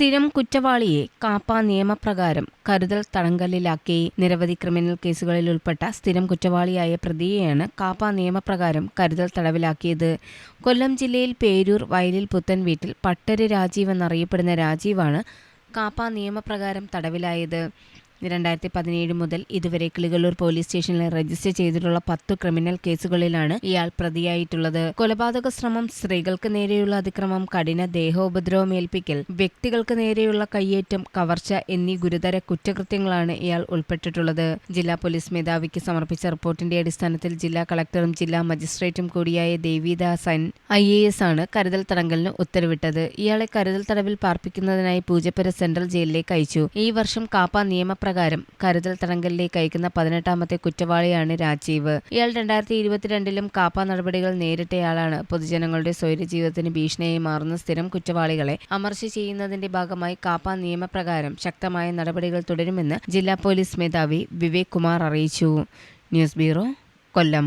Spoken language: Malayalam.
സ്ഥിരം കുറ്റവാളിയെ കാപ്പ നിയമപ്രകാരം കരുതൽ തടങ്കലിലാക്കി നിരവധി ക്രിമിനൽ കേസുകളിൽ ഉൾപ്പെട്ട സ്ഥിരം കുറ്റവാളിയായ പ്രതിയെയാണ് കാപ്പ നിയമപ്രകാരം കരുതൽ തടവിലാക്കിയത്. കൊല്ലം ജില്ലയിൽ പേരൂർ വയലിൽ പുത്തൻ വീട്ടിൽ പട്ടര് രാജീവ് എന്നറിയപ്പെടുന്ന രാജീവാണ് കാപ്പ നിയമപ്രകാരം തടവിലായത്. രണ്ടായിരത്തി പതിനേഴ് മുതൽ ഇതുവരെ കിളികളൂർ പോലീസ് സ്റ്റേഷനിൽ രജിസ്റ്റർ ചെയ്തിട്ടുള്ള പത്തു ക്രിമിനൽ കേസുകളിലാണ് ഇയാൾ പ്രതിയായിട്ടുള്ളത്. കൊലപാതക ശ്രമം സ്ത്രീകൾക്ക് നേരെയുള്ള അതിക്രമം കഠിന ദേഹോപദ്രവം ഏൽപ്പിക്കൽ വ്യക്തികൾക്ക് നേരെയുള്ള കയ്യേറ്റം കവർച്ച എന്നീ ഗുരുതര കുറ്റകൃത്യങ്ങളാണ് ഇയാൾ ഉൾപ്പെട്ടിട്ടുള്ളത്. ജില്ലാ പോലീസ് മേധാവിക്ക് സമർപ്പിച്ച റിപ്പോർട്ടിന്റെ അടിസ്ഥാനത്തിൽ ജില്ലാ കളക്ടറും ജില്ലാ മജിസ്ട്രേറ്റും കൂടിയായ ദേവിദാസൻ ഐ എ എസ് ആണ് കരുതൽ തടങ്കലിന് ഉത്തരവിട്ടത്. ഇയാളെ കരുതൽ തടവിൽ പാർപ്പിക്കുന്നതിനായി പൂജപ്പുര സെൻട്രൽ ജയിലിലേക്ക് അയച്ചു. ഈ വർഷം കാപ്പ നിയമപ്രകാരം കരുതൽ തടങ്കലിലേക്ക് അയക്കുന്ന പതിനെട്ടാമത്തെ കുറ്റവാളിയാണ് രാജീവ്. ഇയാൾ രണ്ടായിരത്തി ഇരുപത്തിരണ്ടിലും കാപ്പ നടപടികൾ നേരിട്ടയാളാണ്. പൊതുജനങ്ങളുടെ സ്വൈര്യ ജീവിതത്തിന് ഭീഷണിയായി മാറുന്ന സ്ഥിരം കുറ്റവാളികളെ അമർശ ചെയ്യുന്നതിന്റെ ഭാഗമായി കാപ്പ നിയമപ്രകാരം ശക്തമായ നടപടികൾ തുടരുമെന്ന് ജില്ലാ പോലീസ് മേധാവി വിവേക് കുമാർ അറിയിച്ചു. News bureau Kollam.